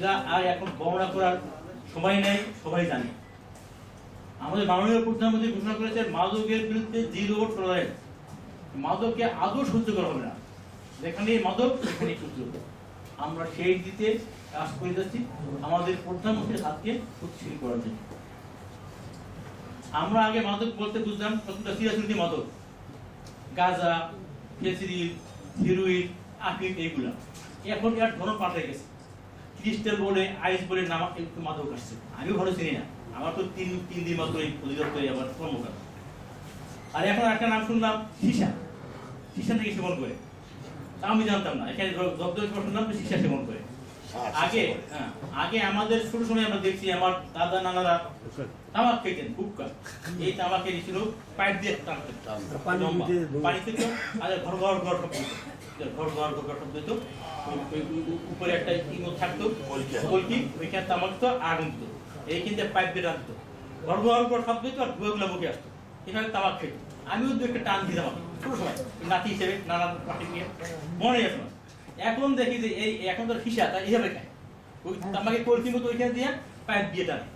এটা আর এখন বর্ণনা করার সময় নেই, সবাই জানে। আমাদের মাননীয় প্রধানমন্ত্রী ঘোষণা করেছেন মাদকের বিরুদ্ধে জিরো টলারেন্স মাদককে আদৌ সহ্য করা হবে না। যেখানে মাদক সেখানে সহ্য আমরা সেই দিতে কাজ করে যাচ্ছি আমাদের প্রধানমন্ত্রীর হাতকে সুশীল করার জন্য। আমরা আগে মাদক বলতে বুঝলাম প্রথমটা সিরাজুদ্দি মাদক। গাঁজা ফেসিডিল হিরোইন আফিম এইগুলা। এখন এর ধরন পাল্টে গেছে। ক্রিস্টাল বলে আইস বলে নামা একটু মাদক আসছে। আমিও ভালো চিনি না। আমার তো তিন তিন দিন মাত্র এই অধিদপ্তরে আমার কর্মকার আর এখন একটা নাম শুনলাম সীসা। সীসা থেকে সেবন করে? আমি জানতাম না। এখানে দপ্তরে শুনলাম যে সীসা সেবন করে। আগে হ্যাঁ, আগে আমাদের ছোট সময় আমরা দেখছি আমার দাদা নানারা তামাক খেতেন হুক্কা এই তামাকের ছিল পাইপ দিয়ে টানতেন। পানি লম্বা। দিয়ে ধুয়ে। পানি থেকে আর ঘর ঘর ঘর। ঘর ঘর উপরে একটা ইমো থাকতো। কলকি ওইখানে তামাক তো আগুন দিত এই কিন্তু পাইপ দিয়ে টানতো ঘর ঘর ঘর শব্দ হতো আর ধুয়েগুলো মুখে আসতো। এভাবে তামাক খেত। আমিও দু একটা টান দিতাম সময়। নাতি হিসেবে নানা পাটি নিয়ে। মনে আমার। এখন। দেখি যে এই এখন তো হিসা তাই এইভাবে খায়। ওই তামাকে কলকি মতো ওইখানে দিয়ে পাইপ দিয়ে টানে।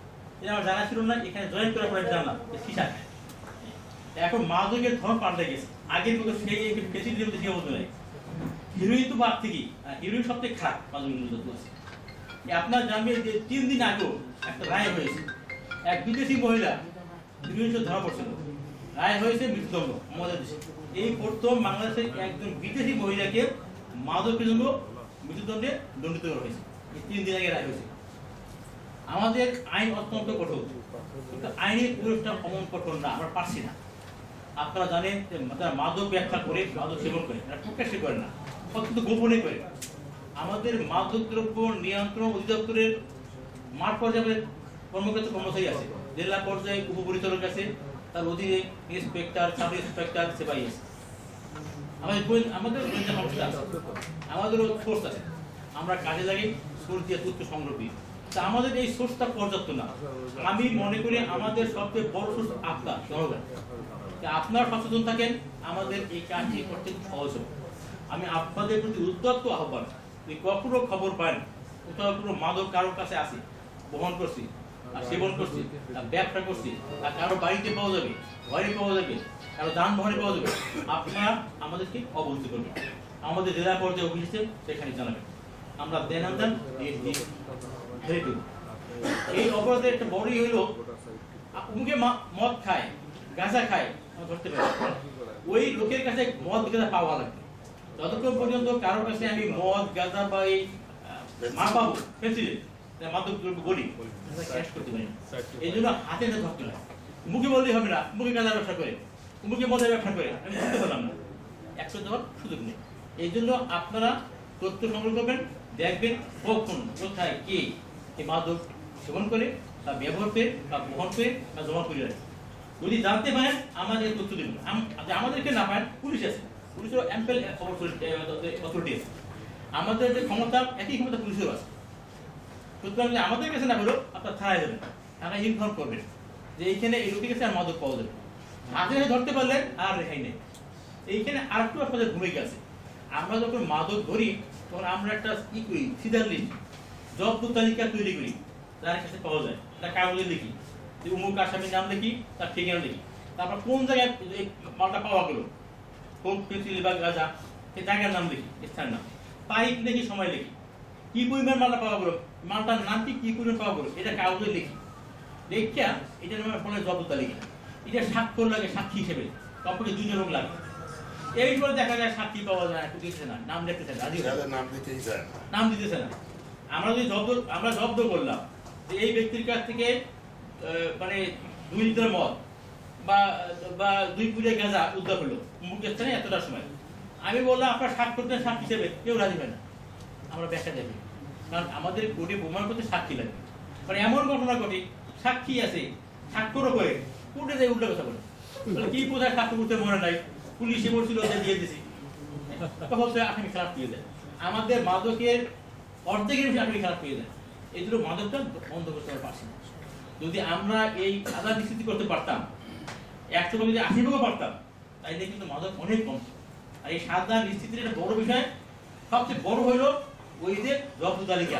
এটা আমার জানা ছিল না এখানে জয়েন করার পরে জানলাম সীসা খায়। এখন মাদকের ধরন পাল্টে গেছে। আগের মতো সেই ফেসিলিটি সে মতো নাই। হিরোইন তো বাদ আর হিরোইন সবথেকে খারাপ মাদকের মধ্যে আছে। আপনার জানবেন যে তিন দিন আগেও একটা রায় হয়েছে। এক বিদেশি মহিলা হিরোইন ধরা পড়ছিল। রায় হয়েছে মৃত্যুদণ্ড আমাদের দেশে। এই প্রথম বাংলাদেশের একজন বিদেশি মহিলাকে মাদকের জন্য মৃত্যুদণ্ডে দণ্ডিত করা হয়েছে। এই তিন দিন আগে রায় হয়েছে। আমাদের আইন অত্যন্ত কঠোর, কিন্তু আইনের প্রয়োগটা অমন কঠোর না, আমরা পারছি না। আপনারা জানেন যে তারা মাদক ব্যাখ্যা করে, মাদক সেবন করে এরা প্রকাশ্যে করে না। অত্যন্ত গোপনে করে। আমাদের মাদকদ্রব্য নিয়ন্ত্রণ অধিদপ্তরের মাঠ পর্যায়ে কর্মকর্তা কর্মচারী আছে। জেলা পর্যায়ে উপপরিচালক আছে, তার অধীনে ইন্সপেক্টর, সাব ইন্সপেক্টর, সেবাই আছে। আমাদের আমাদের গোয়েন্দা আছে। আমাদেরও সোর্স আছে। আমরা কাজে লাগি সোর্স তথ্য সংগ্রহ। তা আমাদের এই সোর্সটা পর্যাপ্ত না। আমি মনে করি আমাদের সবচেয়ে বড় সোর্স আপনার, জনগণ। আপনারা সচেতন থাকেন, আমাদের এই কাজটি করতে সহজ হবে। আমি আপনাদের প্রতি উদ্যত্ত আহ্বান যে কখনো খবর পান কোথাও কোনো মাদক কারোর কাছে আসি বহন করছি আর সেবন করছি আর ব্যবসা করছি আর কারও বাড়িতে পাওয়া যাবে, ঘরে পাওয়া যাবে, কারও যানবাহনে পাওয়া যাবে, আপনারা আমাদেরকে অবহিত করবেন। আমাদের জেলা পর্যায়ে অফিসে সেখানে জানাবেন। আমরা দেন দেন ধরে দেব এই অপরাধের একটা বড়ই হইল আ- মুখে মদ খায়, গাঁজা খায় ধরতে পারি। ওই লোকের কাছে মদ গাঁজা পাওয়া লাগবে। যতক্ষণ পর্যন্ত কারোর কাছে আমি মদ গাঁজা বা এই মা পাবো পেন্সিলে মাদক দ্রব্য বলি। ক্যাশ করতে পারি এই জন্য হাতে ধরতে হয়। মুখে বললেই হবে না মুখে গাঁজা ব্যবসা করে মুখে মদের ব্যবসা করে। আমি বুঝতে পারলাম না। একশো দেওয়ার সুযোগ নেই। এই জন্য আপনারা তথ্য সংগ্রহ করবেন দেখবেন কখন কোথায় কে এই মাদক সেবন করে বা ব্যবহার করে বা বহন করে বা জমা করে রাখে। যদি জানতে পারেন আমাদের তথ্য দেবেন। আম- আমাদেরকে না পারেন পুলিশ আছে। পুলিশের অ্যাম্পেল অথরিটি আমাদের যে ক্ষমতা, একই ক্ষমতা পুলিশেরও আছে। সুতরাং যদি আমাদের কাছে না হলো আপনার থানায় যাবেন, থানায় ইনফর্ম করবেন যে এইখানে এই লোকের কাছে আর মাদক পাওয়া যাবে হাতে ধরতে পারলেন আর রেহাই নেই। এইখানে আর একটু আপনাদের ভূমিকা আছে। আমরা যখন মাদক ধরি, তখন আমরা একটা ই করি, সিদার লিস্ট জব্দ তালিকা তৈরি করি, যার কাছে পাওয়া যায়। তার কাগজে লিখি। যে উমুক আসামির নাম লিখি, তার ঠিকানা লিখি। তারপর কোন জায়গায় মালটা পাওয়া গেল? কোন পেন্সিল বা গাঁজা জায়গার নাম লিখি স্থানের নাম। তারিখ লিখি সময় লিখি। কি পরিমাণ মালটা পাওয়া গেলো? মালটার নাম কি কি পরিমাণ পাওয়া গেলো? এটা কাগজে লিখি। দেখিয়া এটা নামে বলে জব্দ তালিকা এটা স্বাক্ষর লাগে সাক্ষী হিসেবে। কমপক্ষে দুজন লোক লাগে। এইগুলো দেখা যায় সাক্ষী পাওয়া যায় একটু দিচ্ছে না। নাম দেখতেছে না রাজি নাম দিতেই না। নাম দিতেছে না। আমরা যদি জব্দ আমরা জব্দ করলাম যে এই ব্যক্তির কাছ থেকে মানে দুই লিটার মদ বা দুই গাঁজা হলো। এতটা সময়। আমি বললাম, আপনার করতেন সাক্ষী হিসেবে। কেউ রাজি হয় না। আমরা ব্যাখ্যা দেবে। কারণ আমাদের কোর্টে প্রমাণ করতে সাক্ষী লাগে। মানে এমন ঘটনা ঘটে, সাক্ষী আছে, স্বাক্ষরও করে কোর্টে যায় উল্টো কথা বলে। কি কোথায় সাক্ষী করতে মনে নাই? পুলিশে বলছিল যে দিয়ে দিছি। আসামি খারাপ আমাদের মাদকের অর্ধেকের বেশি আসামি খারাপ পেয়ে যায় এই জন্য মাদকটা বন্ধ করতে পারছি না। যদি আমরা এই নিশ্চিত করতে পারতাম একশো যদি আশি ভাগও পারতাম, তাইলে কিন্তু মাদক অনেক কম। আর এই সাদা নিশ্চিতের একটা বড় বিষয়, সবচেয়ে বড় হইল ওই যে জব্দ তালিকা।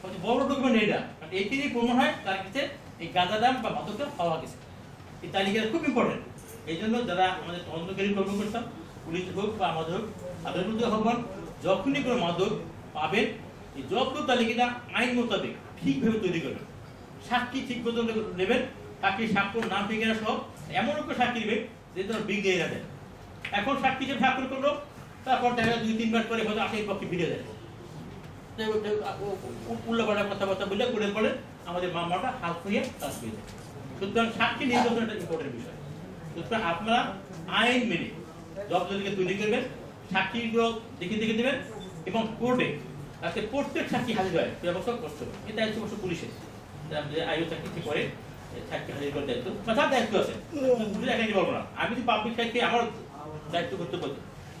সবচেয়ে বড় ডকুমেন্ট এইটা। কারণ এইটিরই প্রমাণ হয় তার কাছে এই গাঁজাটা বা মাদকটা পাওয়া গেছে। এই তালিকাটা খুব ইম্পর্টেন্ট এই জন্য যারা আমাদের তদন্তকারী কর্মকর্তা পুলিশ হোক বা আমাদের হোক, তাদের বিরুদ্ধে আহ্বান, যখনই কোনো মাদক পাবেন, এই জব্দ তালিকাটা আইন মোতাবেক ঠিকভাবে তৈরি করবেন। সাক্ষী ঠিক মতো নেবেন, তাকে সাক্ষর নাম ঠিকানা সহ এমন একটা সাক্ষী নেবেন যে তার এরা দেয় এখন সাক্ষী যে স্বাক্ষর করল, তারপর দেখা দুই তিনবার করে হয়তো পক্ষে ফিরে কথাবার্তা বলে পরে আমাদের মামলাটা হাল হয়ে কাজ হয়ে যায় সুতরাং সাক্ষী নির্বাচন একটা ইম্পর্টেন্ট বিষয়। সুতরাং আপনারা আইন মেনে জবাবদিহিকে তৈরি করবেন সাক্ষীগুলো দেখে দেখে দেবেন এবং কোর্টে তাতে প্রত্যেক সাক্ষী হাজির হয়, ব্যবস্থা করতে এটা দায়িত্ব অবশ্য পুলিশের। আয়ু চাকরি করে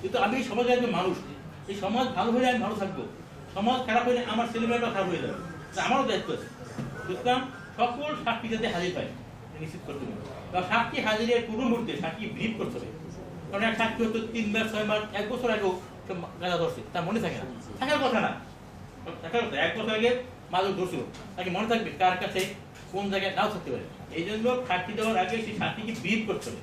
কিন্তু আমি এই সমাজের একজন মানুষ এই সমাজ ভালো হলে আমি ভালো থাকব সমাজ খারাপ হলে আমার ছেলেমেয়েরাও খারাপ হয়ে যাবে আমারও দায়িত্ব আছে সকল সাক্ষী যাতে হাজির পায় নিশ্চিত করতে হবে সাক্ষী হাজিরের পূর্ব মুহূর্তে সাক্ষী ব্রিফ করতে হবে কারণ এক সাক্ষী হয়তো তিন মাস ছয় মাস এক বছর আগেও গাঁজা ধরছে তার মনে থাকে না থাকার কথা না থাকার কথা এক বছর আগে মাদক ধরছিল তাকে মনে থাকবে কার কাছে কোন জায়গায় নাও থাকতে পারে। এই জন্য সাক্ষী দেওয়ার আগে সেই সাক্ষীকে ব্রিফ করতে হবে।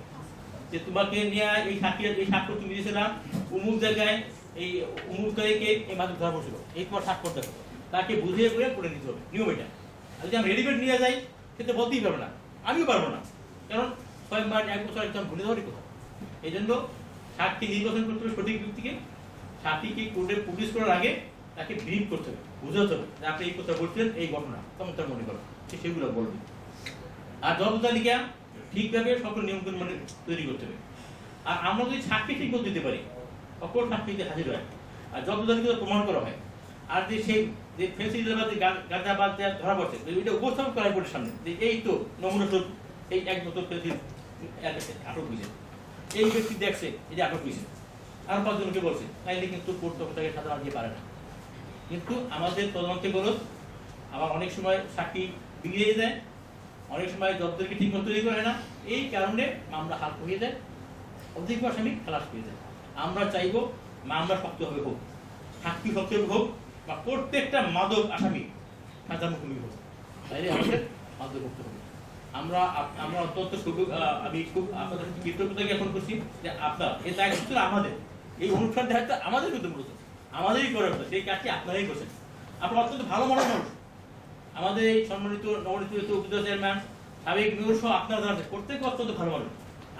যে তোমাকে নিয়ে এই সাক্ষী, এই সাক্ষ্য তুমি দিয়েছিলাম উমুক জায়গায় এই উমুক তারিখে এই মাদক ধরা পড়ছিল এই তোমার স্বাক্ষর দেখো তাকে বুঝিয়ে করে করে নিতে হবে, নিয়ম এটা। আর যদি আমি রেডিমেড নিয়ে যাই সেটা বলতেই পারব না। আমিও পারব না। কারণ ছয় মাস, এক বছর একদম ভুলে দেওয়ারই কথা। এই জন্য সাক্ষী নির্বাচন করতে হবে সঠিক ব্যক্তিকে। সাক্ষীকে কোর্টে পুলিশ করার আগে তাকে ব্রিফ করতে হবে, বুঝাতে হবে যে আপনি এই কথা বলছিলেন, এই ঘটনা। তখন তার মনে করো? সে সেগুলো বলবে। আর তালিকা ঠিকভাবে সকল মানে তৈরি করতে হবে। আর আমরা যদি সাক্ষী ঠিক দিতে পারি সাক্ষীতে হাজির হয়। আর তালিকা প্রমাণ করা হয়। আর যে সেই যে ফেন্সি যে ধরা পড়ছে এটা উপস্থাপন সামনে। যে এই তো নমুনা এই এক ফেন্সি আটক হয়েছে এই ব্যক্তি দেখছে যে আটক হয়েছে আর পাঁচজনকে বলছে তাইলে কিন্তু কোর্ট তখন সাধারণ দিয়ে পারে না। কিন্তু আমাদের তদন্তে খরচ আবার অনেক সময় সাক্ষী বিগড়ে যায় অনেক সময় জবদেরকে ঠিক মতো তৈরি করে না। এই কারণে মামলা হাল হয়ে যায়। অধিক আসামি খালাস হয়ে যায়। আমরা চাইব মামলা শক্তভাবে হোক, সাক্ষী শক্তভাবে হোক, বা প্রত্যেকটা মাদক আসামি সাজা মুখোমুখি হোক। তাইলে আমাদের মাদক মুক্ত হবে। আমরা আমরা অত্যন্ত সুযোগ আমি খুব আপনাদের কৃতজ্ঞতা জ্ঞাপন করছি যে আপনার এই দায়িত্ব আমাদের। এই অনুষ্ঠান দায়িত্ব আমাদের কিন্তু মূলত আমাদেরই করে সেই কাজটি আপনারাই করছেন। আপনারা অত্যন্ত ভালো মনের মানুষ। আমাদের এই সম্মানিত নবনির্বাচিত উপজেলা চেয়ারম্যান সাবেক মেয়র সহ আপনারা যারা প্রত্যেকে অত্যন্ত ভালো মানুষ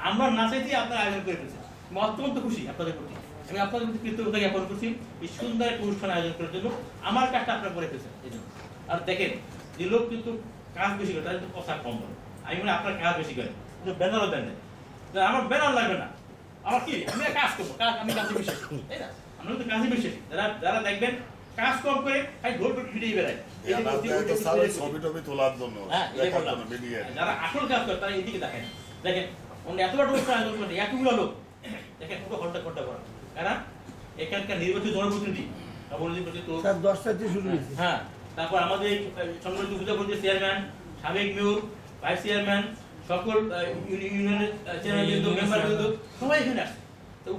আমরা না চাইতেই আপনারা আয়োজন করে ফেলছেন। আমি অত্যন্ত খুশি আপনাদের প্রতি। আমি আপনাদের প্রতি কৃতজ্ঞতা জ্ঞাপন করছি এই সুন্দর একটা অনুষ্ঠান আয়োজন করার জন্য। আমার কাজটা আপনারা করে ফেলছেন, এই জন্য। আর দেখেন, যে লোক কিন্তু কাজ বেশি করে, তাদের কিন্তু কথা কম বলে। আমি মনে আপনার কাজ বেশি করে কিন্তু ব্যানারও দেন। আমার ব্যানার লাগবে না। আমার কি? আমি কাজ করব। কাজ আমি কাজে বিশ্বাসী তাই না? আমরা তো কাজে বিশ্বাসী যারা যারা দেখবেন কাজ কম করে খালি ঘোর ঘোর ফিরেই বেড়ায়। ছবি টবি তোলার জন্য হ্যাঁ, এটাই দেখার বললাম। জন্য মিডিয়া যারা আসল কাজ করে তারা এদিকে দেখেন। দেখেন অন্য এত অনুষ্ঠান আয়োজন করে এতগুলো লোক। দেখেন পুরো ঘণ্টা ঘণ্টা করা। কারণ এখানকার নির্বাচিত জনপ্রতিনিধি। নবনির্বাচিত স্যার দশটা দিয়ে শুরু হয়েছে। হ্যাঁ তারপর আমাদের সম্মানিত উপজেলা পরিষদের চেয়ারম্যান সাবেক মেয়র ভাইস চেয়ারম্যান সকল ইউনিয়নের চেয়ারম্যান সবাই এখানে আসে তো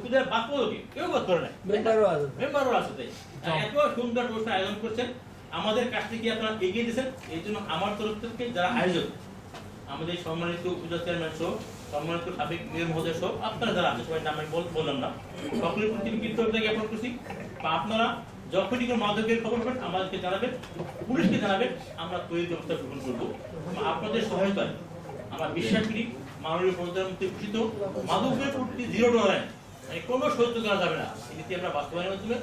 কেউ বাদ করে নাই। মেম্বারও আছে। মেম্বারও আছে তাই। এত সুন্দর অনুষ্ঠান আয়োজন করছেন। আমাদের আপনারা এগিয়ে দিয়েছেন? এই জন্য আমার তরফ থেকে যারা আয়োজক আমাদের সম্মানিত উপজেলা চেয়ারম্যান সহ সম্মানিত সাবেক মেয়র মহোদয় সহ আপনারা যারা আছে সবাই নাম বললাম না। সকলের প্রতি কৃতজ্ঞতা জ্ঞাপন করছি। বা আপনারা যখনই কোনো মাদকের খবর পাবেন আমাদেরকে জানাবেন পুলিশকে জানাবেন আমরা তৈরি ব্যবস্থা গ্রহণ করব। আপনাদের সহায়তায় আমরা বিশ্বাস করি মাননীয় প্রধানমন্ত্রী ঘোষিত মাদকের প্রতি জিরো টলারেন্স মানে কোনো সহ্য করা যাবে না। নীতি আমরা বাস্তবায়নের মাধ্যমে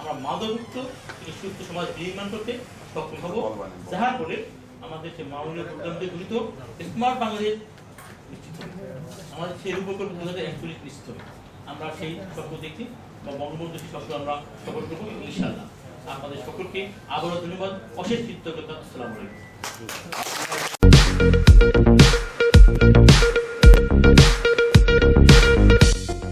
আমরা মাদকমুক্ত একটি সুস্থ সমাজ নির্মাণ করতে সক্ষম হব। যাহার ফলে আমাদের সে মাননীয় প্রধানমন্ত্রী ঘোষিত স্মার্ট বাংলাদেশ আমাদের সেই রূপকল্প দু হাজার একচল্লিশ আমরা সেই স্বপ্ন দেখছি বা বঙ্গবন্ধু স্বপ্ন আমরা সফল করব ইনশাল্লাহ আপনাদের সকলকে আবারও ধন্যবাদ। অশেষ কৃতজ্ঞতা। আসসালামু আলাইকুম।